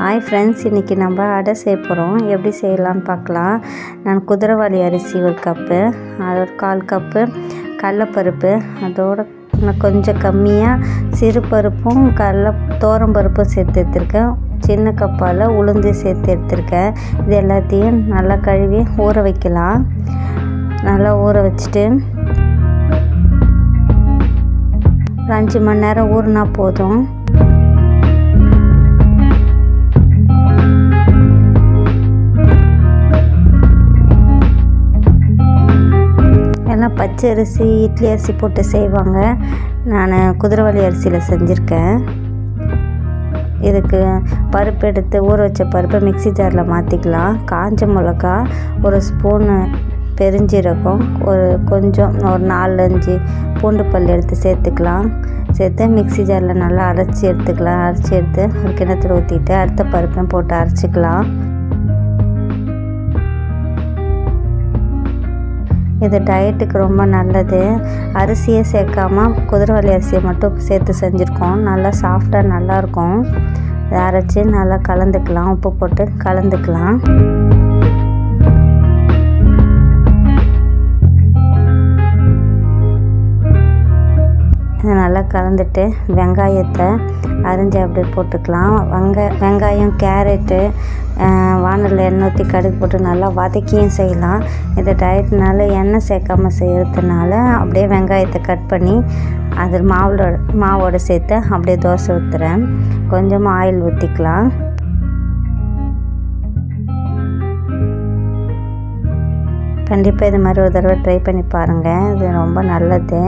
Hi friends இன்றைக்கி நம்ம அடை செய்ய போகிறோம் எப்படி செய்யலான்னு பார்க்கலாம். நான் குதிரைவாளி அரிசி ஒரு கப்பு அது ஒரு கால் கப்பு கடலப்பருப்பு அதோட நான் கொஞ்சம் கம்மியாக சிறு பருப்பும் கடல தோரம் பருப்பும் சேர்த்து எடுத்துருக்கேன். சின்ன கப்பால் உளுந்து சேர்த்து எடுத்துருக்கேன். இது எல்லாத்தையும் நல்லா கழுவி ஊற வைக்கலாம். நல்லா ஊற வச்சுட்டு ஒரு அஞ்சு மணி நேரம் ஊறினா போதும். பார்த்திங்கன்னா பச்சை அரிசி இட்லி அரிசி போட்டு செய்வாங்க. நான் குதிரைவாளி அரிசியில் செஞ்சுருக்கேன். இதுக்கு பருப்பு எடுத்து ஊற வச்ச பருப்பை மிக்சி ஜாரில் மாற்றிக்கலாம் காஞ்ச மிளகா ஒரு ஸ்பூனு பெருஞ்சீரகம் ஒரு கொஞ்சம் ஒரு நாலஞ்சு பூண்டு பல் எடுத்து சேர்த்துக்கலாம். சேர்த்து மிக்சி ஜாரில் நல்லா அரைச்சி எடுத்துக்கலாம். அரைச்சி எடுத்து ஒரு கிணத்துல ஊற்றிட்டு அடுத்த பருப்பையும் போட்டு அரைச்சிக்கலாம். இது டயட்டுக்கு ரொம்ப நல்லது. அரிசியை சேர்க்காம குதிரவாளி அரிசியை மட்டும் சேர்த்து செஞ்சுருக்கோம். நல்லா சாஃப்டாக நல்லாயிருக்கும் அரைச்சி நல்லா கலந்துக்கலாம். உப்பு போட்டு கலந்துக்கலாம். இதை நல்லா கலந்துட்டு வெங்காயத்தை அரிஞ்சு அப்படியே போட்டுக்கலாம். வெங்க வெங்காயம் கேரட்டு வானலில் எண்ணெய் ஊற்றி கடுகு போட்டு நல்லா வதக்கியும் செய்யலாம். இது டயட்னால எண்ணெய் சேர்க்காம செய்கிறதுனால அப்படியே வெங்காயத்தை கட் பண்ணி அது மாவோட மாவோடு சேர்த்து அப்படியே தோசை ஊற்றுறேன் கொஞ்சமாக ஆயில் ஊற்றிக்கலாம் கண்டிப்பாக இது மாதிரி ஒரு தடவை ட்ரை பண்ணி பாருங்கள் இது ரொம்ப நல்லது.